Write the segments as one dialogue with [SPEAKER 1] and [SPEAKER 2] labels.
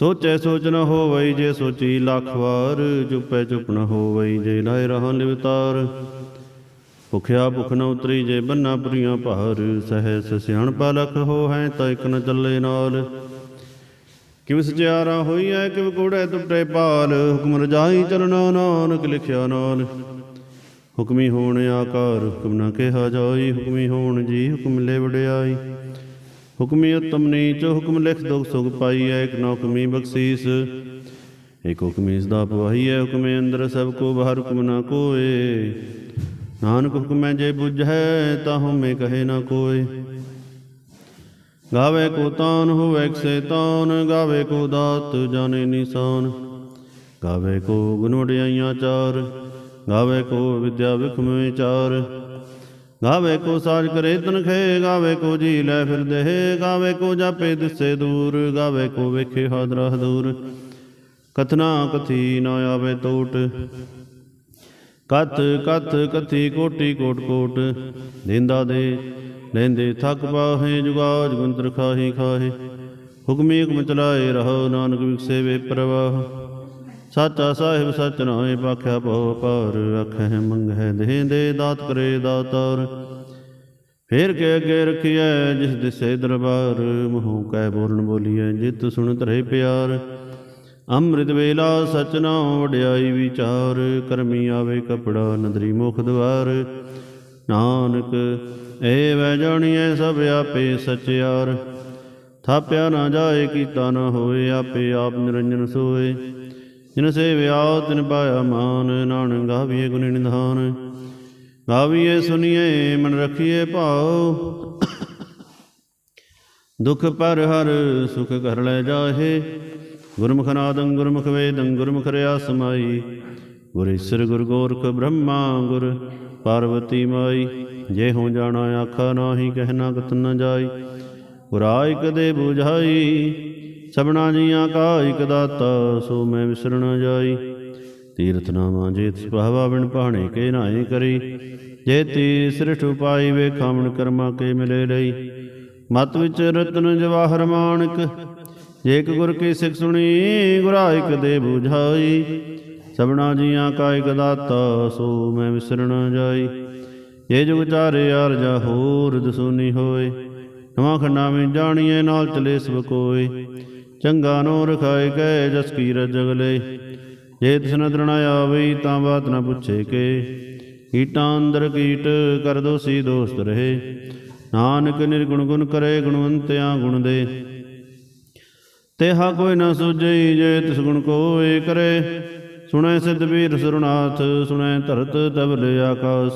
[SPEAKER 1] ਸੋਚੈ ਸੋਚ ਨ ਹੋਵਈ ਜੇ ਸੋਚੀ ਲੱਖ ਵਾਰ, ਚੁੱਪੈ ਚੁੱਪ ਨ ਹੋਵਈ ਜੇ ਲਾਇ ਰਹਾ ਲਿਵਤਾਰ ਭੁਖਿਆ ਭੁਖ ਨ ਉਤਰੀ ਜੇ ਬੰਨਾ ਪੁਰੀਆਂ ਭਾਰ ਸਹਿ ਸਿਆਣ ਲਖ ਹੋ ਹੈ ਤਾਂ ਇਕ ਨ ਚੱਲੇ ਨਾਲ। ਕਿਵ ਸਚਿਆਰਾ ਹੋਈਐ, ਕਿਵ ਕੂੜੈ ਟੁੱਟੇ ਪਾਲ, ਹੁਕਮ ਰਜਾਈ ਚਲਣਾ ਨਾਨਕ ਲਿਖਿਆ ਨਾਲ। ਹੁਕਮੀ ਹੋਣ ਆਕਾਰ, ਹੁਕਮ ਨਾ ਕਿਹਾ ਜਾਈ, ਹੁਕਮੀ ਹੋਣ ਜੀ ਹੁਕਮ ਲੈ ਵਡਿਆਈ ਹੁਕਮੀ ਉਤਮ ਨੀਚ, ਹੁਕਮ ਲਿਖ ਦੁਖ ਸੁਖ ਪਾਈਐ, ਇਕ ਨਾ ਹੁਕਮੀ ਬਖਸ਼ੀਸ। ਇਕ ਹੁਕਮੀ ਸਦਾ ਪਵਾਈਐ ਹੁਕਮੇ ਅੰਦਰ ਸਭ ਕੋ ਬਾਹਰ ਹੁਕਮ ਨਾ ਕੋਏ। ਨਾਨਕ ਹੁਕਮੈ ਜੇ ਬੁਝੈ, ਤਾ ਹਉਮੈ ਕਹੇ ਨਾ ਕੋਏ। ਗਾਵੇ ਕੋ ਤਾਨ, ਹੋਵੇ ਸੇ ਤਾਨ, ਗਾਵੇ ਕੋ ਦਾਤ, ਜਾਣੇ ਨਿਸ਼ਾਨ। ਗਾਵੇ ਕੋ ਗੁਣ ਵਡਿਆਈਆਂ ਚਾਰ, ਗਾਵੇ ਕੋ ਵਿਦਿਆ ਵਿਖਮ ਵਿਚਾਰ। ਗਾਵੇ ਕੋ ਸਾਜ ਕਰੇ ਤਨਖੇ, ਗਾਵੇ ਕੋ ਜੀ ਲੈ ਫਿਰ ਦੇਹ ਗਾਵੇ ਕੋ ਜਾਪੇ ਦਿਸੇ ਦੂਰ, ਗਾਵੇ ਕੋ ਵੇਖੇ ਹਾਦਰਾ ਹਦੂਰ ਕਥਨਾ ਕਥੀ ਨਾ ਆਵੇ ਟੋਟ ਕਥ ਕਥ ਕਥੀ ਕੋਟੀ ਕੋਟ ਕੋਟ। ਨਿੰਦਾ ਦੇ ਲੈਂਦੇ ਥੱਕ ਪਾਹੇ ਜੁਗਾ ਗੁੰਤਰ ਖਾਹੀ ਖਾਹੇ। ਹੁਕਮੀ ਹੁਕਮ ਚਲਾਏ ਰਹੋ ਨਾਨਕ ਵਿਖਸੇ ਵੇ ਪ੍ਰਵਾਹ। ਸਾਚਾ ਸਾਹਿਬ ਸਚ ਨਾਏ ਪਾਖਿਆ ਭਉ ਪਾਰ ਅਖਹਿ ਮੰਗਹਿ ਦੇ ਦੇ ਦਾਤ ਕਰੇ ਦਾਤਾਰ। ਫੇਰ ਕੇ ਅੱਗੇ ਰਖਿਐ ਜਿਸ ਦਿਸੇ ਦਰਬਾਰ, ਮੂੰਹ ਕੈ ਬੋਲਣ ਬੋਲੀਐ ਜਿਤ ਸੁਣ ਧਰੇ ਪਿਆਰ। ਅੰਮ੍ਰਿਤ ਵੇਲਾ ਸਚ ਨਾਮ ਵਡਿਆਈ ਵਿਚਾਰ, ਕਰਮੀ ਆਵੇ ਕਪੜਾ ਨਦਰੀ ਮੁਖ ਦਵਾਰ। ਨਾਨਕ ਏ ਵੈ ਜਾਣੀਐ ਸਭ ਆਪੇ ਸਚਿਆਰ ਥਾਪਿਆ ਨਾ ਜਾਏ ਕੀਤਾ ਨਾ ਹੋਏ, ਆਪੇ ਆਪ ਨਿਰੰਜਨ ਸੋਏ। ਜਿਨ ਸੇਵਿਆ ਤਿਨ ਪਾਇਆ ਮਾਨ, ਨਾਨਕ ਗਾਵੀਏ ਗੁਣ ਨਿਧਾਨ। ਗਾਵੀਏ ਸੁਨੀਏ, ਮਨ ਰਖੀਏ ਭਾਉ। ਦੁਖ ਪਰ ਹਰ ਸੁਖ ਕਰ ਲੈ ਜਾਹੇ। ਗੁਰਮੁਖ ਨਾਦੰ ਗੁਰਮੁਖ ਵੇਦੰ, ਗੁਰਮੁਖ ਰਿਆ ਸਮਾਈ ਗੁਰ ਗੁਰ ਗੋਰਖ ਬ੍ਰਹਮਾ, ਗੁਰ ਪਾਰਵਤੀ ਮਾਈ। ਜੇ ਹੋ ਜਾਣਾ, ਆਖਾ ਨਾਹੀ ਕਹਿਣਾ ਕਤ ਨ ਜਾਈ। ਗੁਰਾਇ ਕਦੇ ਬੁਝਾਈ। ਸਭਨਾ ਜੀਆਂ ਕਾ ਇਕ ਦਾਤਾ, ਸੋ ਮੈਂ ਵਿਸਰ ਜਾਈ। ਤੀਰਥ ਨਾਮਾ ਜੇਤ ਸੁਭਾਵਾ ਬਿਨ ਪਾਣੇ ਕੇ ਨਾਹੀ ਕਰੀ। ਜੇ ਤੀ ਸ੍ਰਿਸ਼ਟ ਉਪਾਈ ਵੇ ਕਰਮਾ ਕੇ ਮਿਲੇ ਲਈ। ਮਤ ਵਿੱਚ ਰਤਨ ਜਵਾਹਰ ਮਾਨਕ, ਜੇ ਇੱਕ ਗੁਰ ਕੀ ਸਿੱਖ ਸੁਣੀ, ਗੁਰਾ ਇਕ ਦੇ 부ਝਾਈ ਸਭਨਾ ਜੀਆਂ ਕਾ ਇਕ ਦਾਤਾ, ਸੋ ਮੈਂ ਵਿਸਰ ਜਾਈ। ਜੇ ਜੁਗ ਚਾਰੇ ਅਰਜਾ ਹੋਰ ਦਸੂਨੀ ਹੋਏ, ਨਵਾਂ ਖੰਡਾ ਵਿੱਚ ਜਾਣੀਏ ਨਾਲ ਚਲੇ ਸਭ ਕੋਏ। ਚੰਗਾ ਨੋ ਰਖਾਏ ਕੈ ਜਸ ਕੀ ਰਜਗਲੇ ਜੇ ਤਿਸ ਨਦਰ ਆਵੇ, ਤਾਂ ਬਾਤ ਨ ਪੁੱਛੇ ਕੇ। ਕੀਟਾਂ ਅੰਦਰ ਕੀਟ ਕਰ ਦੋਸੀ ਦੋਸਤ ਰਹੇ। ਨਾਨਕ ਨਿਰਗੁਣ ਗੁਣ ਕਰੇ, ਗੁਣਵੰਤਿਆਂ ਗੁਣ ਦੇ। ਤੇਹਾ ਕੋਈ ਨਾ ਸੁਝਈ ਜੇ ਤਿਸ ਗੁਣ ਕੋਏ ਕਰੇ। ਸੁਣੈ ਸਿਧ ਵੀਰ ਸੁਰਨਾਥ ਸੁਣੈ ਧਰਤ ਤਬਲ ਆਕਾਸ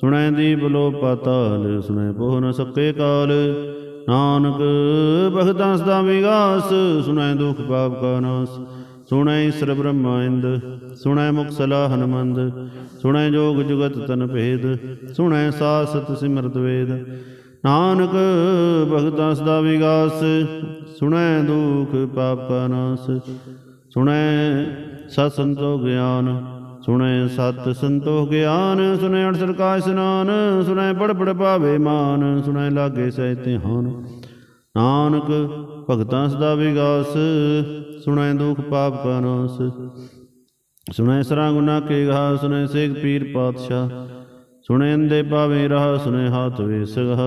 [SPEAKER 1] ਸੁਣੈ ਦੀਪ ਲੋ ਪਾਤਾਲ ਸੁਣੈ ਪੋਹ ਨ ਸਕੇ ਕਾਲ। ਨਾਨਕ, ਭਗਤਾਂ ਸਦਾ ਵਿਗਾਸ, ਸੁਣੈ ਦੁਖ ਪਾਪ ਕਾ ਨਾਸ। ਸੁਣੈ ਈਸਰ ਬ੍ਰਹਮਾਇੰਦ ਸੁਣੈ ਮੁਖ ਸਲਾਹ ਹਨਮੰਦ, ਸੁਣੈ ਜੋਗ ਜੁਗਤ ਤਨ ਭੇਦ, ਸੁਣੈ ਸਾਸਤ ਸਿਮਰਤ ਵੇਦ। ਨਾਨਕ, ਭਗਤਾਂ ਸਦਾ ਵਿਗਾਸ, ਸੁਣੈ ਦੁਖ ਪਾਪ ਕਾ ਨਾਸ। ਸੁਣੈ ਸਤ ਸੰਤੋ ਗਿਆਨ ਸੁਣੈ ਸਤ ਸੰਤੋ ਗਿਆਨ, ਸੁਣੈ ਅਠਸਰ ਕਾ ਇਸਨਾਨ ਸੁਣੈ ਪੜ ਪੜ ਪਾਵੇ ਮਾਨ, ਸੁਣੈ ਲਾਗੇ ਸਹਿ ਧਿਆਨ। ਨਾਨਕ ਭਗਤਾਂ ਸਦਾ ਵਿਗਾਸ, ਸੁਣੈ ਦੁਖ ਪਾਪ ਕਾ ਨਾਸ। ਸੁਣੈ ਸਰਾਂ ਗੁਨਾ ਕੇ ਗਾ ਸੁਣੈ ਸੇਖ ਪੀਰ ਪਾਤਸ਼ਾਹ। ਸੁਣੈ ਅੰਦੇ ਪਾਵੇ ਰਹਾ, ਸੁਣੈ ਹਾਥ ਵੇ ਸਗਹ।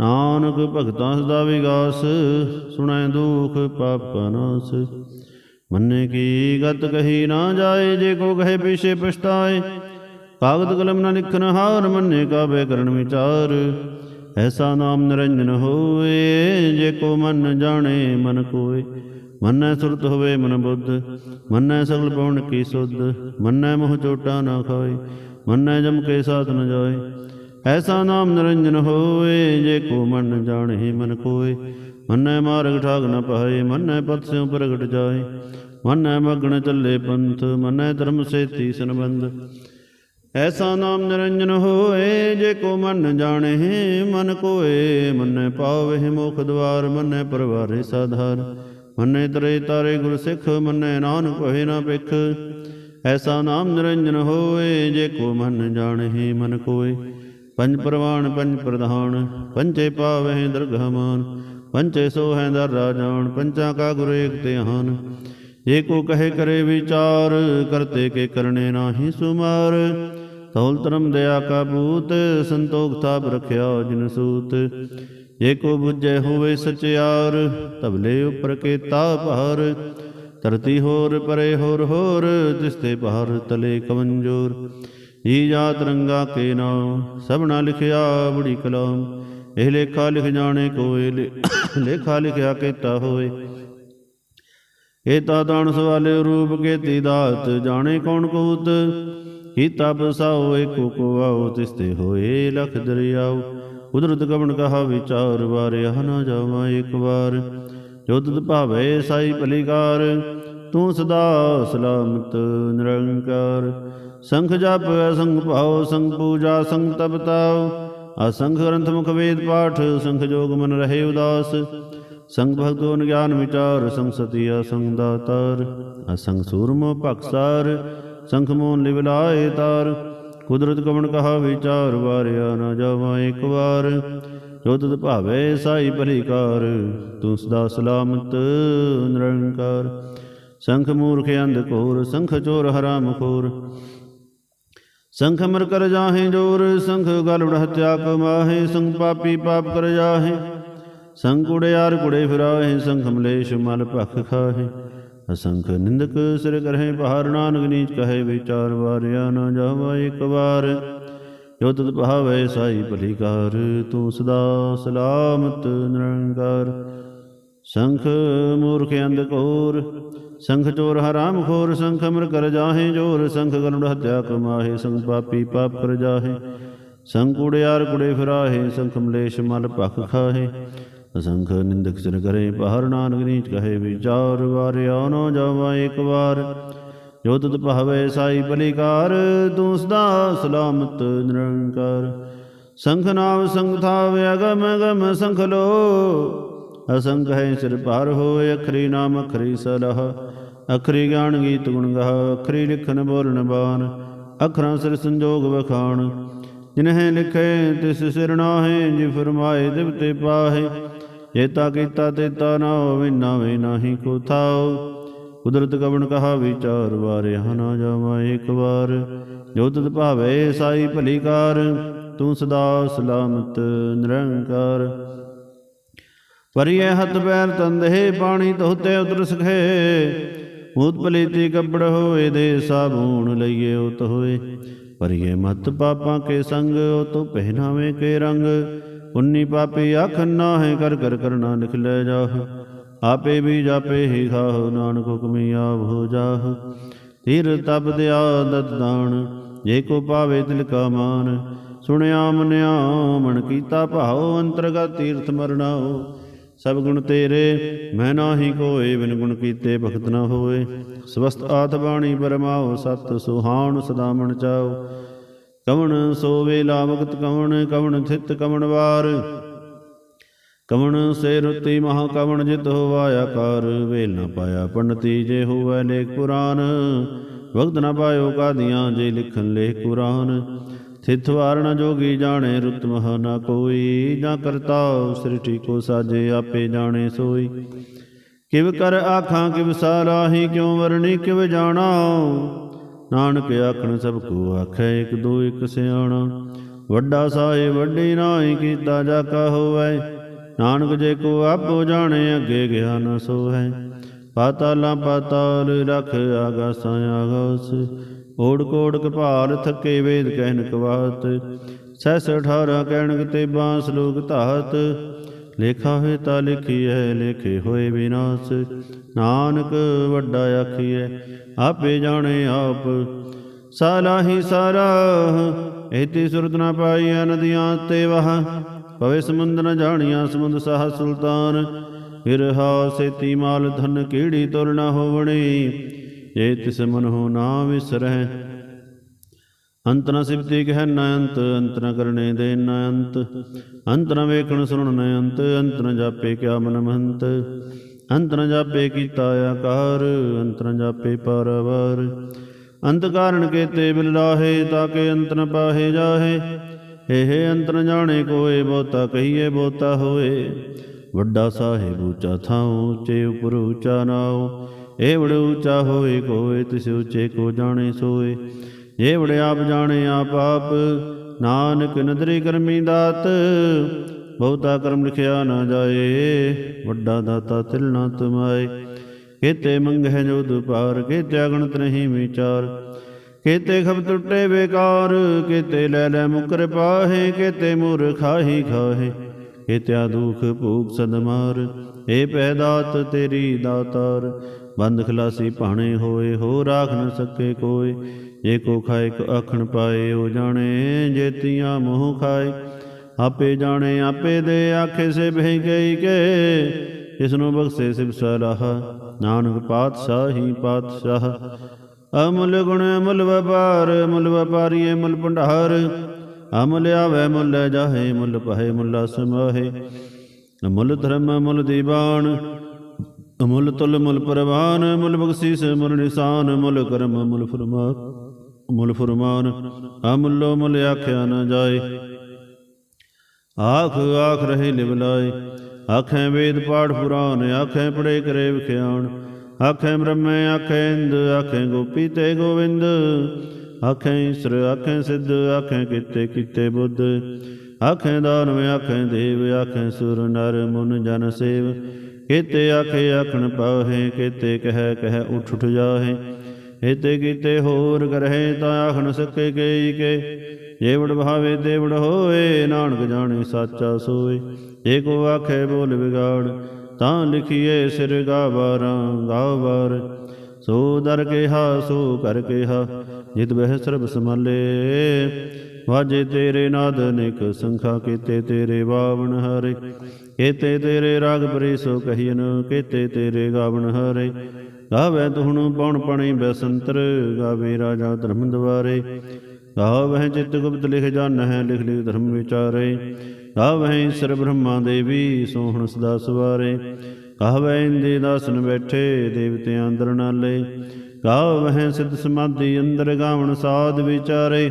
[SPEAKER 1] ਨਾਨਕ ਭਗਤਾਂ ਸਦਾ ਵਿਗਾਸ, ਸੁਣੈ ਦੁਖ ਪਾਪ ਕਾ ਨਾਸ। ਮੰਨੇ ਕੀ ਗਤ ਕਹੀ ਨਾ ਜਾਏ, ਜੇ ਕੋ ਕਹੇ ਪਿਛੇ ਪਛਤਾਏ। ਕਾਗਦ ਕਲਮ ਨਾ ਲਿਖਨ ਹਾਰ ਮੰਨੇ ਕਾਬੇ ਕਰਨ ਵਿਚਾਰ। ਐਸਾ ਨਾਮ ਨਿਰੰਜਨ ਹੋਏ, ਜੇ ਕੋ ਮਨ ਜਾਣੇ ਮਨ ਕੋਏ। ਮੰਨੈ ਸੁਰਤ ਹੋਵੇ ਮਨ ਬੁੱਧ, ਮੰਨੈ ਸਗਲ ਪਵਨ ਕੀ ਸੁਧ। ਮੰਨੈ ਮੋਹ ਚੋਟਾ ਨਾ ਖਾਏ, ਮੰਨੈ ਜਮ ਕੇ ਸਾਥ ਨ ਜਾਏ। ਐਸਾ ਨਾਮ ਨਿਰੰਜਨ ਹੋਏ, ਜੇ ਕੋ ਮਨ ਜਾਣੇ ਮਨ ਕੋਏ। ਮੰਨੈ ਮਾਰਗ ਠਾਗ ਨ ਪਾਏ, ਮੰਨੈ ਪਤ ਸਿਉ ਪ੍ਰਗਟ ਜਾਏ। ਮਨੈ ਮਗਣ ਚੱਲੇ ਪੰਥ, ਮਨੈ ਧਰਮ ਸੇਤੀ ਸੰਬੰਧ। ਐਸਾ ਨਾਮ ਨਿਰੰਜਨ ਹੋਏ, ਜੇ ਕੋ ਮਨ ਜਾਣੇ, ਮਨ ਕੋਏ, ਮਨੈ ਪਾਵੇ ਮੁਖ ਦਵਾਰ, ਮਨੈ ਪਰਵਾਰੇ ਸਾਧਾਰ। ਮਨੈ ਤਰੇ ਤਾਰੇ ਗੁਰ ਸਿੱਖ, ਮਨੈ ਨਾਨਕ ਹੋਏ ਨਾ ਪਿਖ ਐਸਾ ਨਾਮ ਨਿਰੰਜਨ ਹੋਏ, ਜੇ ਕੋ ਮਨ ਜਾਣੇ, ਮਨ ਕੋਏ। ਪੰਜ ਪ੍ਰਵਾਨ, ਪੰਜ ਪ੍ਰਧਾਨ ਪੰਚੇ ਪਾਵਹਿ ਦਰਗਹਮਾਨ ਪੰਚੇ ਸੋਹੈ ਦਰ ਰਾਜਾਨ, ਪੰਚਾਂ ਕਾ ਗੁਰ ਏਕ ਧਿਆਨ। ਜੇ ਕੋ ਕਹੇ ਕਰੇ ਵਿਚਾਰ, ਕਰਤੇ ਕੇ ਕਰਨੇ ਨਾਹੀ ਸੁਮਾਰ। ਤੌਲ ਧਰਮ ਦਇਆ ਕਾ ਭੂਤ, ਸੰਤੋਖ ਥਾਪ ਰਖਿਆ ਜਿਨ ਸੂਤ। ਜੇ ਕੋ ਬੁੱਝੇ ਹੋਵੇ ਸਚਿਆਰ ਤਬਲੇ ਉਪਰ ਕੇ ਤਾ ਭਾਰ। ਧਰਤੀ ਹੋਰ ਪਰੇ ਹੋਰ ਹੋਰ ਤਿਸਤੇ ਭਾਰ ਤਲੇ ਕਮੰਜੋਰ। ਈ ਜਾਤ ਰੰਗਾ ਕੇ ਨਾਮ ਸਭਨਾ ਲਿਖਿਆ ਬੜੀ ਕਲਾਮ। ਇਹ ਲੇਖਾ ਲਿਖ ਜਾਣੇ ਕੋਏ ਲੇ- ਲੇਖਾ ਲਿਖਿਆ ਕੇਤਾ ਹੋਏ। ਕੀਤਾ ਦਾਨ ਸਵਾਲੇ ਰੂਪ ਕੇਤੀ ਦਾਤ, ਜਾਣੇ ਕੌਣ ਕੂਤ? ਕੀਤਾ ਬਸਾਓ ਏਕੋ ਕੋ ਆਓ ਤਿਸਤੇ ਹੋਏ ਲਖ ਦਰਿਆਓ ਕੁਦਰਤ ਕਵਣ ਕਹਾ ਵਿਚਾਰ ਵਾਰਿਆ ਨਾ ਜਾਵਾਂ ਇੱਕ ਵਾਰ। ਜੋ ਤੁਧ ਭਾਵੇ ਸਾਈ ਭਲੀਕਾਰ, ਤੂੰ ਸਦਾ ਸਲਾਮਤ ਨਿਰੰਕਾਰ। ਸੰਖ ਜਪ, ਅਸੰਖ ਭਾਉ, ਸੰਖ ਪੂਜਾ, ਸੰਖ ਤਪਤਾਉ ਅਸੰਖ ਗ੍ਰੰਥ ਮੁਖ ਵੇਦ ਪਾਠ, ਸੰਖ ਜੋਗ ਮਨ ਰਹੇ ਉਦਾਸ। ਸੰਗ ਭਗਤੋ ਗਿਆਨ ਵਿਚਾਰ, ਸੰਗ ਸਤਿਆ ਸੰਗ ਦਾਤਾਰ ਅਸੰਗ ਸੂਰਮੋ ਭਖਸਾਰ ਸੰਖ ਮੋਨ ਲਿਵਲਾਏ ਤਾਰ। ਕੁਦਰਤ ਕਵਣ ਕਹਾ ਵਿਚਾਰ, ਵਾਰਿਆ ਨਾ ਜਾਵਾਂ ਇੱਕ ਵਾਰ। ਜੋ ਤੁਧ ਭਾਵੇ ਸਾਈ ਭਲੀਕਾਰ ਤੂੰ ਸਦਾ ਸਲਾਮਤ ਨਿਰੰਕਾਰ। ਸੰਖ ਮੂਰਖ ਅੰਧ ਕੋਰ ਸੰਖ ਚੋਰ ਹਰਾਮ ਖੋਰ ਸੰਖ ਮਰ ਕਰ ਜਾਹੇ ਜੋਰ, ਸੰਖ ਗਲ ਹਤਿਆ ਕਮਾਹੇ ਸੰਖ ਪਾਪੀ ਪਾਪ ਕਰ ਜਾਹੇ। ਸੰਖ ਕੁੜਿਆਰ ਕੁੜੇ ਫਿਰਾਹੇ, ਸੰਖ ਮਲੇਸ਼ ਮਲ ਭਖ ਖਾਹੇ। ਅਸੰਖ ਨਿੰਦਕ ਸਿਰ ਕਰਹਿ ਪਹਾੜ ਨਾਨਕ ਨੀਚ ਕਹੇ, ਵਿਚਾਰ ਵਾਰਿਆ ਨਾ ਜਾਵਾ ਇੱਕ ਵਾਰ। ਜੋ ਤਤ ਭਾਵੇ ਸਾਈ ਭਲੀਕਾਰ, ਤੂੰ ਸਦਾ ਸਲਾਮਤ ਨਿਰੰਕਾਰ। ਸੰਖ ਮੂਰਖ ਅੰਧ ਕੋਰ ਸੰਖ ਚੋਰ ਹਰਾਮ ਖੋਰ, ਸੰਖ ਅਮਰ ਕਰ ਜਾਹੇ ਜੋਰ, ਸੰਖ ਗਲੁੜ ਹੱਤਿਆ ਕਮਾਹੇ ਸੰਖ ਪਾਪੀ ਪਾਪਰ ਕਰ ਜਾਹੇ। ਸੰਖ ਕੁੜਿਆਰ ਕੁੜੇ ਫਿਰਾਹੇ, ਸੰਖ ਮਲੇਸ਼ ਮਲ ਭਖ ਖਾਹੇ। ਅਸੰਖ ਨਿੰਦਕ ਸਿਰ ਕਰੇ, ਪਹਰ ਨਾਨਕ ਨੀਚ ਕਹੇ, ਵਿਚਾਰ ਵਾਰਿਆ ਨਾ ਜਾਵਾ ਇੱਕ ਵਾਰ। ਜੋ ਤੁਧ ਭਾਵੇ ਸਾਈ ਭਲੀਕਾਰ ਤੂੰ ਸਦਾ ਸਲਾਮਤ ਨਿਰੰਕਾਰ। ਸੰਖ ਨਾਮ ਸੰਗ ਥਾਵੇ, ਅਗਮ ਅਗਮ ਸੰਖ ਲੋ। ਅਸੰਖ ਹੈ ਸਿਰ ਭਾਰ ਹੋਏ, ਅਖਰੀ ਨਾਮ ਅਖਰੀ ਸਲਹ। ਅਖਰੀ ਗਿਆਨ ਗੀਤ ਗੁਣ ਗਾਹ, ਅਖਰੀ ਲਿਖਨ ਬੋਲਣ ਬਾਨ ਅਖਰਾਂ ਸਿਰ ਸੰਜੋਗ ਵਖਾਣ। ਜਿਨਹਿ ਲਿਖੇ, ਤਿਸ ਸਿਰ ਨਾਹੇ, ਜੀ ਫਰਮਾਏ ਦਿਵਤੇ ਪਾਹੇ। ਜੇਤਾ ਕੀਤਾ ਤੇਤਾ ਨਾ ਹੋਵੇ, ਨਾਵੇਂ ਨਾਹੀ ਕੋ ਥਾਉ। ਕੁਦਰਤ ਕਵਣ ਕਹਾ, ਵਿਚਾਰ ਵਾਰਿਆ ਨਾ ਜਾਵਾਂ ਇੱਕ ਵਾਰ। ਜੋ ਤਤ ਭਾਵੇ, ਸਾਈ ਭਲੀਕਾਰ ਤੂੰ ਸਦਾ ਸਲਾਮਤ ਨਿਰੰਕਾਰ। ਪਰਿਐ ਹੱਥ ਪੈਰ ਤੰਦੇ ਪਾਣੀ ਧੋਤੇ ਉਤਰ ਸਖੇ। ਮੂਤ ਪਲੀਤੀ ਕੱਪੜ ਹੋਏ ਦੇ, ਸਾਬੂਣ ਲਈਏ ਉਤ ਹੋਏ। ਪਰਿਐ ਮਤ ਪਾਪਾਂ ਕੇ ਸੰਗ, ਉਹ ਤੋ ਪਹਿਨਾਵੇ ਕੇ ਰੰਗ। ਉਨੀ ਪਾਪੀ ਆਖ ਨਾ ਕਰ ਕਰ ਕਰਨਾ ਲਿਖ ਲੈ ਜਾਹ। ਆਪੇ ਵੀ ਜਾਪੇ ਹੀ ਖਾਹ, ਨਾਨਕ ਹੁਕਮੀ ਆਪ ਹੋ ਜਾਹ। ਤੀਰ ਤਪ ਦਿਆ ਦਤ ਦਾਨ, ਜੇ ਕੋ ਪਾਵੇ ਤਿਲ ਕਾ ਮਾਨ। ਸੁਣਿਆ ਮਨਿਆ ਮਨ ਕੀਤਾ ਭਾਉ, ਅੰਤਰਗਤ ਤੀਰਥ ਮਰਨਾਓ ਸਭ ਗੁਣ ਤੇਰੇ, ਮੈਂ ਨਾਹੀ ਕੋਏ, ਬਿਨ ਗੁਣ ਕੀਤੇ ਭਗਤ ਨਾ ਹੋਏ। ਸਵਸਤ ਆਤ ਬਾਣੀ ਪਰਮਾਓ ਸਤ ਸੁਹਾਣ ਸਦਾ ਮਨ ਚਾਓ ਕਵਣ ਸੋਵੇ ਲਾਮਕਤ ਕਵਣ ਕਵਣ ਥਿਤ ਕਵਣ ਵਾਰ। ਕਵਣ ਸੇ ਰੁਤੀ ਮਹਾ ਕਵਣ ਜਿਤ ਹੋਵਾ ਆਕਾਰ। ਵੇਲ ਨਾ ਪਾਇਆ ਪੰਡਤੀ ਜੇ ਹੋਵੇ ਲੇਖ ਪੁਰਾਨ। ਵਕਤ ਨਾ ਪਾਇਓ ਕਾਦੀਆਂ ਜੇ ਲਿਖਨ ਲੇਖ ਕੁਰਾਨ। ਥਿਤ ਵਾਰਣ ਜੋਗੀ ਜਾਣੇ ਰੁਤ ਮਹਾ ਨਾ ਕੋਈ। ਜਾਂ ਕਰਤਾ ਸ੍ਰਿਸ਼ਟੀ ਕੋ ਸਾਜੇ ਆਪੇ ਜਾਣੇ ਸੋਈ। ਕਿਵ ਕਰ ਆਖਾਂ ਕਿਵ ਸਾਰਾਹੀ ਕਿਉ ਵਰਣੀ ਕਿਵ ਜਾਣਾ ਨਾਨਕ ਆਖਣ ਸਭ ਕੋ ਆਖੈ, ਇਕ ਦੋ ਇਕ ਸਿਆਣਾ। ਵੱਡਾ ਸਾਏ ਵੱਡੀ ਨਾਹੀ ਕੀਤਾ ਜਾ ਕਾ ਹੋਵੈ। ਨਾਨਕ ਜੇ ਕੋ ਆਪੋ ਜਾਣੇ, ਅੱਗੇ ਗਿਆ ਨਾ ਸੋਹੈ। ਪਾਤਾਲਾਂ ਪਾਤਾਲ ਰਖ ਆਗਾਸਾਂ ਆਗਾਸ। ਓੜ ਕੋੜ ਕਪਾਲ ਥੱਕੇ ਵੇਦ ਕਹਿਨ ਕਵਾਤ। ਸੈਸ 18 ਕਹਿਣ ਤੇ ਬਾਂਸ ਲੋਕ ਧਾਤ। ਲੇਖਾ ਹੋਏ ਤਾਂ ਲਿਖੀਐ, ਲੇਖੇ ਹੋਏ ਵਿਨਾਸ਼। ਨਾਨਕ ਵੱਡਾ ਆਖੀਐ, ਆਪੇ ਜਾਣੇ ਆਪ। ਸਾਲਾ ਹੀ ਸਾਰਾ ਇਤੀ ਸੁਰਤ ਨਾ ਪਾਈਐ ਨਦੀਆਂ ਤੇ ਵਹ। ਪਵੇ ਸਮੁੰਦ ਨ ਜਾਣੀਆਂ ਸਮੁੰਦ ਸਾਹ ਸੁਲਤਾਨ। ਹਿਰਹਾ ਸੇਤੀ ਮਾਲ ਧਨ ਕੀੜੀ ਤੁਲ ਨ ਹੋਵਣੀ। ਜੇ ਤਿਸ ਮਨ ਹੋ ਨਾ ਵਿਸਰਹਿ ਅੰਤ ਨ ਸਿਫਤੀ ਕਹਿ ਨ ਅੰਤ ਅੰਤ ਨ ਕਰਨੇ ਦੇ ਨ ਅੰਤ। ਅੰਤ ਨ ਵੇਖਣ ਸੁਣਨ ਨ ਅੰਤ ਅੰਤ ਨ ਜਾਪੇ ਕਿਆ ਮਨ ਮਹੰਤ। ਅੰਤ ਨ ਜਾਪੇ ਕੀਤਾ ਆਕਾਰ, ਅੰਤ ਨ ਜਾਪੇ ਪਰਵਾਰ। ਅੰਤ ਕਾਰਨ ਕੇਤੇ ਬਿਲ ਲਾਹੇ ਤਾਕੇ ਅੰਤ ਨ ਪਾਹੇ ਜਾਹੇ। ਹੇ ਅੰਤ ਨ ਜਾਣੇ ਕੋਏ, ਬਹੁਤਾ ਕਹੀਏ ਬਹੁਤਾ ਹੋਏ। ਵੱਡਾ ਸਾਹਿਬ ਉੱਚਾ ਥਾਉ, ਉੱਚੇ ਉਪਰ ਉੱਚਾ ਨਾਉ। ਏਵੜ ਉੱਚਾ ਹੋਏ ਕੋਏ, ਤਿਸ ਉੱਚੇ ਕੋ ਜਾਣੇ ਸੋਏ। ਜੇ ਵੜਿਆਪ ਜਾਣੇ ਆਪ ਆਪ, ਨਾਨਕ ਨਦਰੀ ਕਰਮੀ ਦਾਤ, ਬਹੁਤਾ ਕਰਮ ਲਿਖਿਆ ਨਾ ਜਾਏ, ਵੱਡਾ ਦਾਤਾ ਤਿਲ ਨਾ ਤੁਮਾਏ। ਕੇਤੇ ਮੰਗਹਿ ਜੋ ਦੁਪਾਰ ਕੇਤੇ ਅਗਣਤ ਨਹੀਂ ਵਿਚਾਰ, ਕੇਤੇ ਖਬ ਟੁੱਟੇ ਬੇਕਾਰ, ਕੇਤੇ ਲੈ ਲੈ ਮੁਕਰ ਪਾਹੇ, ਕੇਤੇ ਮੁਰ ਖਾਹੀ ਖਾਹੇ, ਕੇਤਿਆ ਦੁਖ ਭੂਖ ਸਦਮਾਰ ਏ ਪੈਦਾਤ ਤੇਰੀ ਦਾਤਾਰ, ਬੰਦ ਖਲਾਸੀ ਭਾਣੇ ਹੋਏ ਹੋ ਰਾਖ ਨ ਸਕੇ ਕੋਏ ਜੇ ਕੋ ਖਾਏ ਕੋ ਆਖਣ ਪਾਏ, ਉਹ ਜਾਣੇ ਜੇਤੀਆਂ ਮੋਹ ਖਾਏ। ਆਪੇ ਜਾਣੇ, ਆਪੇ ਦੇ ਆਖੇ ਸੇ ਬਹਿ ਗਈ ਕੇ। ਇਸ ਨੂੰ ਬਖਸ਼ੇ ਸਿਵ ਸਲਾਹ, ਨਾਨਕ ਪਾਤਸ਼ਾਹੀ ਪਾਤਸ਼ਾਹ। ਅਮਲ ਗੁਣ ਅਮੁੱਲ ਵਪਾਰ, ਮੁੱਲ ਵਪਾਰੀਏ ਮੁੱਲ ਭੰਡਾਰ। ਅਮੁੱਲ ਆਵੇ ਮੁੱਲ, ਜਾਹੇ ਮੁੱਲ ਪਹੇ ਮੁੱਲ ਸਮਾਹੇ। ਅਮੁੱਲ ਧਰਮ ਮੁੱਲ ਦੀਵਾਨ। ਅਮੁੱਲ ਤੁਲ ਮੁੱਲ ਪਰਵਾਨ, ਮੁੱਲ ਬਖਸ਼ੀਸ ਮੁੱਲ ਨਿਸ਼ਾਨ। ਮੁੱਲ ਕਰਮ ਮੁੱਲ ਫਰਮਾਨ। ਮੁਲ ਫਰਮਾਨ, ਅਮੁੱਲੋ ਮੁੱਲ ਆਖਿਆ ਨਾ ਜਾਏ। ਆਖ ਆਖ ਰਹੇ ਲਿਵਲਾਏ ਆਖੇ ਵੇਦ ਪਾਠ ਪੁਰਾਨ ਆਖੇ ਪੜੇ ਕਰੇ ਵਿਖਿਆਣ। ਆਖੇ ਬ੍ਰਹਮੇ, ਆਖੇ ਇੰਦ, ਆਖੇ ਗੋਪੀ ਤੇ ਗੋਵਿੰਦ। ਆਖੇ ਈਸ਼ਰ, ਆਖੇ ਸਿੱਧ, ਆਖੇ ਕੀਤੇ ਕੀਤੇ ਬੁੱਧ। ਆਖੇ ਦਾਨਵ, ਆਖੇ ਦੇਵ, ਆਖੇ ਸੁਰ, ਨਰ, ਮੁਨ, ਜਨ, ਸੇਵ। ਕਿਤੇ ਆਖੇ, ਆਖਣ ਪਾਹੇ, ਕਿਤੇ ਕਹਿ ਕਹਿ, ਉਠ ਉਠ ਜਾਹੇ। ਇਤੇ ਕੀਤੇ ਹੋਰ ਕਰਹਿ ਤਾਂ ਆਖ ਨ ਸਕੇ ਕੇਈ ਕੇ। ਜੇਵੜ ਭਾਵੇ ਦੇਵੜ ਹੋਏ, ਨਾਨਕ ਜਾਣੇ ਸਾਚਾ ਸੋਏ। ਜੇ ਕੋ ਆਖੇ ਬੋਲ ਵਿਗਾੜ, ਤਾਂ ਲਿਖੀਏ ਸਿਰ ਗਾਵਾਰਾਂ ਗਾਵਾਰ ਸੋ ਦਰ ਕਿਹਾ, ਸੋ ਕਰ ਕਿਹਾ, ਜਿਤ ਬਹਿ ਸਰਬ ਸਮਾਲੇ ਵਾਜੇ ਤੇਰੇ ਨਾਦ ਨਿਕ ਸੰਖਾ, ਕੀਤੇ ਤੇਰੇ ਬਾਵਨ ਹਰੇ। ਕੀਤੇ ਤੇਰੇ ਰਾਗ ਪਰੇ ਸੋ ਕਹੀਨ ਕੀਤੇ ਤੇਰੇ ਗਾਵਨ ਹਰੇ। ਗਾਵੇ ਤੁਹਣੁ ਪਉਣ ਪਣੀ ਬੈਸੰਤਰ, ਗਾਵੇ ਰਾਜਾ ਧਰਮ ਦਵਾਰੇ ਗਾਵਹਿ ਚਿਤ ਗੁਪਤ ਲਿਖ ਜਾਣਹਿ, ਲਿਖ ਲਿਖ ਧਰਮ ਵਿਚਾਰੇ। ਗਾਵਹਿ ਸਰ ਬ੍ਰਹਮਾ ਦੇਵੀ, ਸੋਹਣ ਸਦਾ ਸਵਾਰੇ। ਗਾਵਹਿ ਇੰਦੇ ਦਾਸਨ ਬੈਠੇ ਦੇਵਤਿਆਂ ਅੰਦਰ ਨਾਲੇ। ਗਾਵਹਿ ਸਿੱਧ ਸਮਾਧੀ ਅੰਦਰ, ਗਾਵਣ ਸਾਧ ਵਿਚਾਰੇ।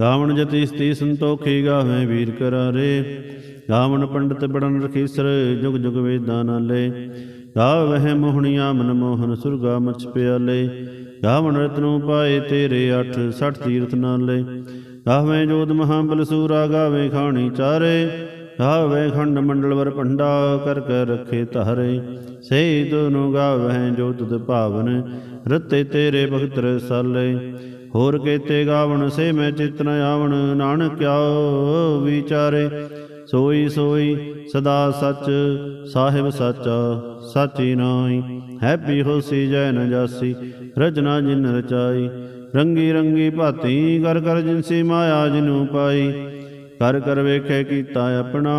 [SPEAKER 1] ਗਾਵਣ ਜਤੀ ਸਤੀ ਸੰਤੋਖੀ ਗਾਵੇਂ ਵੀਰ ਕਰਾਰੇ। ਗਾਵਣ ਪੰਡਤ ਬੜਨ ਰਖੀਸਰ, ਜੁਗ ਜੁਗ ਵੇਦਾਂ ਨਾਲੇ। ਗਾਵਹਿ ਮੋਹਣੀਆਂ ਮਨ ਮੋਹਨ ਸੁਰਗਾ ਮਚ ਪਿਆਲੇ। ਗਾਵਣ ਰਤਨੋਂ ਪਾਏ ਤੇਰੇ 8 60 ਤੀਰਥ ਨਾਲੇ। ਗਾਵੇਂ ਜੋਤ ਮਹਾਬਲ ਸੂਰਾ ਗਾਵੇ ਖਾਣੀ ਚਾਰੇ। ਗਾਵੇ ਖੰਡ ਮੰਡਲ ਵਰ ਭੰਡਾ ਕਰ ਕਰ ਰਖੇ ਧਾਰੇ। ਸੇ ਦੋਨੋਂ ਗਾਵਹਿ ਜੋ ਤੁਧ ਭਾਵਨ, ਰਤੇ ਤੇਰੇ ਭਗਤ ਰਸਾਲੇ। ਹੋਰ ਕੇਤੇ ਗਾਵਣ, ਸੇ ਮੈਂ ਚਿਤ ਆਵਣ ਨਾਨਕ ਕਿਆ ਵਿਚਾਰੇ। ਸੋਈ ਸੋਈ ਸਦਾ ਸੱਚ, ਸਾਹਿਬ ਸਾਚਾ, ਸਾਚੀ ਨਾਈ ਹੈਪੀ ਹੋਸੀ ਜੈ ਨ ਜਾਸੀ ਰਜਨਾ ਜਿਨ ਰਚਾਈ। ਰੰਗੀ ਰੰਗੀ ਭਾਤੀ ਕਰ ਕਰ ਜਿਨਸੀ ਮਾਇਆ ਜਿਨੂ ਪਾਈ। ਕਰ ਕਰ ਵੇਖੇ ਕੀਤਾ ਆਪਣਾ,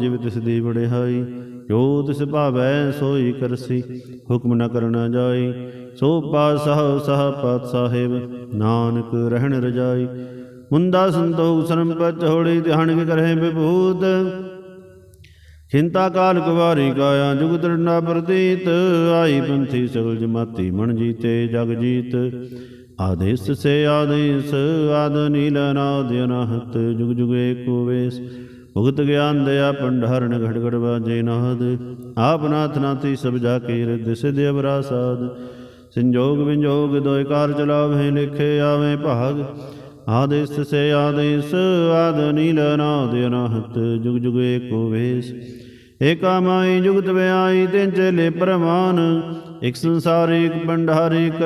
[SPEAKER 1] ਜਿਵ ਤਿਸ ਦੀ ਬੜਿਹਾਈ ਜੋ ਤਿਸ ਭਾਵੈ, ਸੋਈ ਕਰਸੀ, ਹੁਕਮ ਨ ਕਰਨਾ ਜਾਈ। ਸੋ ਪਾਸਹ ਸਹ ਪਾਤ ਸਾਹਿਬ ਨਾਨਕ ਰਹਿਣ ਰਜਾਈ। ਮੁੰਦਾ ਸੰਤੋਖ ਸਰੰਪਤ ਹੋੜੀ ਧਿਆਨ ਕੇ ਕਰਹਿ ਵਿਭੂਤ। ਚਿੰਤਾ ਕਾਲ ਕੁਵਾਰੀ ਕਾਇਆ ਜੁਗ ਤਰਨਾ ਪ੍ਰਤੀਤ। ਆਈ ਪੰਥੀ ਸਗਲ ਜਮਾਤੀ ਮਨ ਜੀਤੇ ਜਗ ਜੀਤ। ਆਦੇਸ ਸੇ ਆਦੇਸ, ਆਦ ਨੀਲ ਨਾਦ ਅਨਹਤ, ਜੁਗ ਜੁਗ ਏਕੋ ਵੇਸ। ਭੁਗਤ ਗਿਆਨ ਦਇਆ ਪੰਡਹਰਨ ਘੜ ਘੜ ਬਾਜੇ ਨਾਦ। ਆਪ ਨਾਥ ਨਾਤੀ ਸਭ ਜਾ ਕੇ ਰਿਦ ਸਿਧ ਅਬਰਾ ਸਾਧ ਸੰਜੋਗ ਵਿੰਜੋਗ ਦੋਇ ਚਲਾਵੇ, ਲਿਖੇ ਆਵੇ ਭਾਗ। ਆਦੇਸ ਸੇ ਆਦੇਸ, ਆਦ ਨੀਲ ਦੇ ਅਨਹਤ, ਜੁਗ ਜੁਗ ਏਕੋ ਵੇਸ। ਏਕਾ ਮਾਈ ਜੁਗਤ ਵਿਆਈ, ਤਿੰਨ ਚਲੇ ਪ੍ਰਮਾਨ ਇਕ ਸੰਸਾਰ, ਇਕ ਪੰਡਾਰ ਇਕ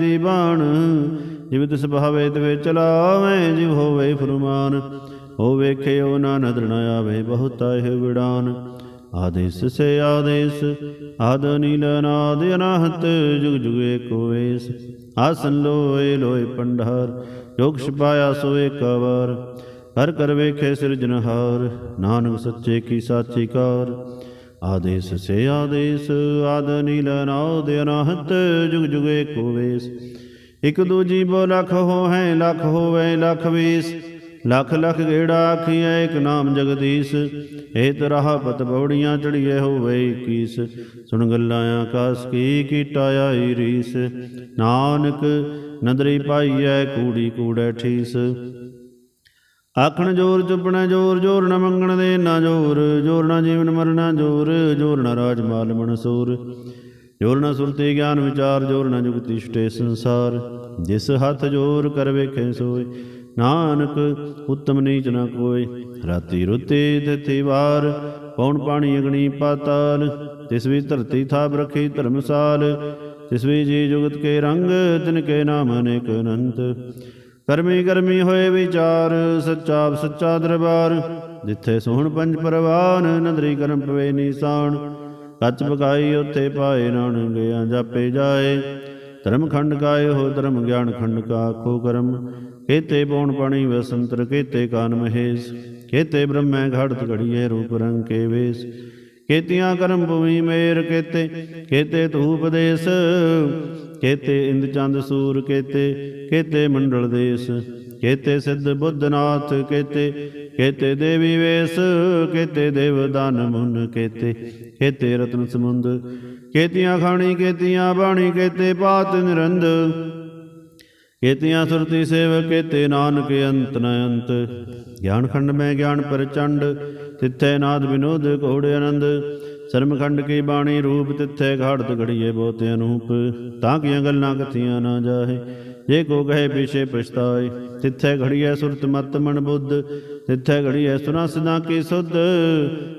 [SPEAKER 1] ਦੀ ਬਾਣ। ਜਿਵ ਤਿਸ ਭਾਵੇ ਤਵੇ ਚਲਾਵੇਂ ਜਿਵ ਹੋਵੇ ਫਰਮਾਨ। ਹੋ ਵੇਖਿਓ ਨਾ ਨਦਰ ਨ ਆਵੇ ਬਹੁਤਾ ਇਹ ਵਿੜਾਨ। ਆਦੇਸ ਸੇ ਆਦੇਸ, ਆਦ ਨੀਲ ਨਾਦ ਅਨਾਹਤ, ਜੁਗ ਜੁਗ ਏਕੋ ਵੇਸ। ਆਸਨ ਲੋਏ ਲੋਏ ਪੰਡਾਰ ਜੋਗ ਛਪਾਇਆ ਸੋ ਕਵਰ ਵਾਰ ਕਰ ਕਰ ਵੇਖੇ ਸਿਰਜਨਹਾਰ ਨਾਨਕ ਸੱਚੇ ਕੀ ਸਾਚੀ ਕਾਰ। ਆਦੇਸ ਸੇ ਆਦੇਸ, ਆਦ ਨੀਲ ਨਾਦ ਅਨਾਹਤ, ਜੁਗ ਜੁਗੇ ਏਕੋ ਵੇਸ। ਇਕ ਦੂਜੀ ਬੋ ਲਖ ਹੋ ਹੈ ਲਖ ਹੋਵੇ ਲਖ ਵੇਸ। ਲਖ ਲਖ ਗੇੜਾ ਆਖੀਐ ਇਕ ਨਾਮ ਜਗਦੀਸ਼। ਏ ਤਰਾਹ ਪਤ ਬੌੜੀਆਂ ਚੜੀਏ ਹੋਵੇ ਕੀਸ ਸੁਣ ਗੱਲਾਂ ਆਕਾਸ ਕੀ ਕੀਟਾ ਆਈ ਰੀਸ। ਨਾਨਕ ਨਦਰੀ ਪਾਈਐ, ਕੂੜੀ ਕੂੜੈ ਠੀਸ। ਆਖਣ ਜੋਰ ਚੁੱਪਣਾ ਜੋਰ ਜੋਰ ਨਾ ਮੰਗਣ ਦੇ ਨਾ ਜੋਰ। ਜੋਰ ਨਾ ਜੀਵਨ ਮਰਨਾ ਜੋਰ ਜੋਰ ਨਾ ਰਾਜ ਮਾਲ ਮਨਸੂਰ ਜੋਰ ਨਾ ਸੁਰਤੀ ਗਿਆਨ ਵਿਚਾਰ, ਜੋਰ ਨਾ ਜੁਗਤੀ ਛਟੇ ਸੰਸਾਰ। ਜਿਸ ਹੱਥ ਜੋਰ ਕਰ ਵੇਖੇ ਸੋਏ ਨਾਨਕ, ਉਤਮ ਨੀਚ ਨਾ ਕੋਏ। ਰਾਤੀ ਰੁੱਤੀ ਤਿਥੀ ਵਾਰ ਪੌਣ ਪਾਣੀ ਅਗਣੀ ਪਾਤਾਲ। ਤਿਸ ਵੀ ਧਰਤੀ ਥਾਪ ਰਖੀ ਧਰਮਸਾਲ ਤਿਸ ਵੀ ਜੀ ਜੁਗਤ ਕੇ ਰੰਗ, ਤਿਨ ਕੇ ਨਾਮ ਅਨੇਕ ਅਨੰਤ। ਕਰਮੀ ਕਰਮੀ ਹੋਏ ਵਿਚਾਰ, ਸੱਚਾ ਸੱਚਾ ਦਰਬਾਰ। ਜਿੱਥੇ ਸੋਹਣ ਪੰਜ ਪਰਵਾਨ, ਨੰਦਰੀ ਕਰਮ ਪਵੇ ਨੀਸਾਨ। ਕੱਚ ਪਕਾਈ ਉੱਥੇ ਪਾਏ ਨਾਨਕ ਗਿਆ ਜਾਪੇ ਜਾਏ। ਧਰਮ ਖੰਡ ਕਾਏ ਹੋ ਧਰਮ ਗਿਆਨ ਖੰਡ ਕਾ ਆਖੋ ਕਰਮ। ਕੇਤੇ ਪੌਣ ਪਾਣੀ ਵਸੰਤਰ, ਕੇਤੇ ਕਾਨ ਮਹੇਸ਼, ਕੇਤੇ ਬ੍ਰਹਮੈ ਘੜਤ ਘੜੀਏ ਰੂਪ ਰੰਗ ਕੇ ਵੇਸ। ਕੇਤੀਆਂ ਕਰਮ ਭੂਮੀ ਮੇਰ ਕੇਤੇ ਕੇਤੇ ਧੂਪ ਦੇਸ। ਕੇਤੇ ਇੰਦ ਚੰਦ ਸੂਰ ਕੇਤੇ ਕੇਤੇ ਮੰਡਲ ਦੇਸ। ਕੇਤੇ ਸਿੱਧ ਬੁੱਧਨਾਥ ਕੇਤੇ ਕੇਤੇ ਦੇਵੀ ਵੇਸ। ਕੇਤੇ ਦੇਵ ਦਾਨ ਮੁਨ ਕੇਤੇ ਕੇਤੇ ਰਤਨ ਸਮੁੰਦ। ਕੇਤੀਆਂ ਖਾਣੀ, ਕੇਤੀਆਂ ਬਾਣੀ, ਕੇਤੇ ਪਾਤ ਨਿਰੰਦ। ਕੇਤੀਆਂ ਸੁਰਤੀ ਸੇਵ ਕੇਤੇ ਨਾਨਕ ਅੰਤ ਨ ਅੰਤ। ਗਿਆਨ ਖੰਡ ਮੈਂ ਗਿਆਨ ਪ੍ਰਚੰਡ, ਤਿੱਥੇ ਨਾਦ ਵਿਨੋਦ ਘੋੜੇ ਆਨੰਦ। ਸਰਮਖੰਡ ਕੀ ਬਾਣੀ ਰੂਪ ਤਿੱਥੇ ਘਾੜਤ ਘੜੀਏ ਬਹੁਤੇ ਅਨੂਪ, ਤਾਂ ਕੀਆਂ ਗੱਲਾਂ ਕਥੀਆਂ ਨਾ ਜਾਹੇ। ਜੇ ਕੋ ਕਹੇ ਪਿਛੇ ਪਛਤਾਏ, ਤਿੱਥੇ ਘੜੀਏ ਸੁਰਤ ਮਤ ਮਨ ਬੁੱਧ, ਤਿੱਥੇ ਘੜੀਏ ਸੁਨਾ ਸਦਾ ਕੀ ਸੁਧ।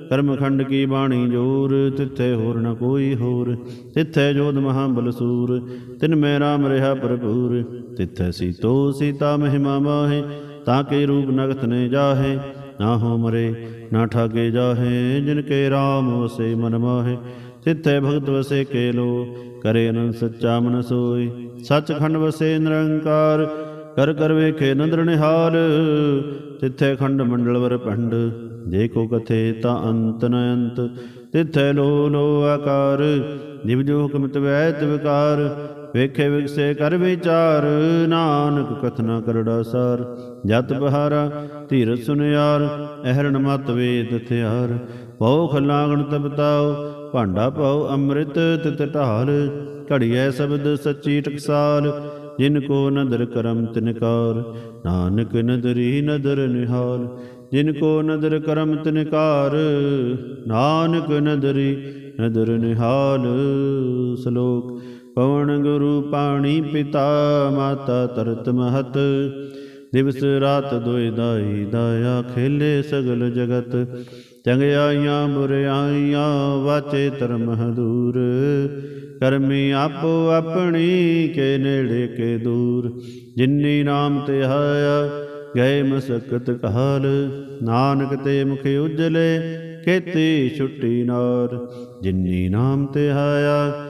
[SPEAKER 1] ਕਰਮਖੰਡ ਕੀ ਬਾਣੀ ਜੋਰ, ਤਿੱਥੇ ਹੋਰ ਨ ਕੋਈ ਹੋਰ। ਤਿੱਥੇ ਜੋਧ ਮਹਾ ਬਲਸੂਰ, ਤਿਨ ਮੈਂ ਰਾਮ ਰਹਾ ਭਰਪੂਰ। ਤਿੱਥੇ ਸੀਤੋ ਸੀਤਾ ਮਹਿਮਾ ਮਾਹੇ, ਤਾਂ ਕੇ ਰੂਪ ਨਗਤ ਨੇ ਜਾਹੇ। ਨਾ ਹੋ ਮਰੇ ਨਾ ਠਾਗੇ ਜਾਹੇ, ਜਿਨ ਕੇ ਰਾਮ ਵਸੇ ਮਨ ਮਾਹੇ। ਤਿੱਥੇ ਭਗਤ ਵਸੇ ਕੇ ਲੋ ਕਰੇ ਅਨੰਦ ਸੱਚਾ ਮਨ ਸੋਈ ਸੱਚਖੰਡ ਵਸੇ ਨਿਰੰਕਾਰ, ਕਰ ਕਰ ਵੇਖੇ ਨੰਦਰ ਨਿਹਾਲ। ਤਿੱਥੇ ਖੰਡ ਮੰਡਲ ਵਰ ਪੰਡ ਜੇ ਕੋ ਕਥੇ ਤਾਂ ਅੰਤ ਨ ਅੰਤ। ਤਿੱਥੇ ਲੋ ਲੋ ਆਕਾਰ ਜਿਵ ਜੋ ਹੁਕਮਤ ਵੈਤ ਵਿਕਾਰ ਵੇਖੇ ਵਿਖਸੇ ਕਰ ਵਿਚਾਰ, ਨਾਨਕ ਕਥਨਾ ਕਰੜਾ ਸਾਰ। ਜਤ ਬਹਾਰਾ, ਧੀਰ ਸੁਨਿਆਰ, ਅਹਰਣ ਮਤ ਵੇਦ ਥਿਆਰ ਪਉ ਖਲਾਗਣ ਤਬਤਾਓ ਭਾਂਡਾ ਪਉ ਅੰਮ੍ਰਿਤ ਤਿਤ ਢਾਲ। ਘੜੀਐ ਸ਼ਬਦ ਸੱਚੀ ਟਕਸਾਲ, ਜਿਨ ਕੋ ਨਦਰ ਕਰਮ ਤਿਨਕਾਰ ਨਾਨਕ ਨਦਰੀ ਨਦਰ ਨਿਹਾਲ, ਜਿਨ ਕੋ ਨਦਰ ਕਰਮ ਤਿਨਕਾਰ ਨਾਨਕ ਨਦਰੀ ਨਦਰ ਨਿਹਾਲ, ਸ਼ਲੋਕ। ਪਵਨ ਗੁਰੂ ਪਾਣੀ ਪਿਤਾ, ਮਾਤਾ ਤਰਤ ਮਹਤ। ਦਿਵਸ ਰਾਤ ਦੋਇ ਦਾਈ ਦਾਇਆ ਖੇਲੇ ਸਗਲ ਜਗਤ। ਚੰਗਿਆਈਆਂ ਬੁਰਿਆਈਆਂ ਵਾਚੇ ਧਰਮ ਹਦੂਰ। ਕਰਮੀ ਆਪੋ ਆਪਣੀ, ਕੇ ਨੇੜੇ ਕੇ ਦੂਰ। ਜਿਨਨੀ ਨਾਮ ਤੇ ਆਇਆ, ਗਏ ਮਸਕਤ ਕਾਲ ਨਾਨਕ ਤੇ ਮੁਖ ਉਜਲੇ ਕੇਤੀ ਛੁੱਟੀ ਨਾਰ। ਜਿਨਨੀ ਨਾਮ ਤੇ ਆਇਆ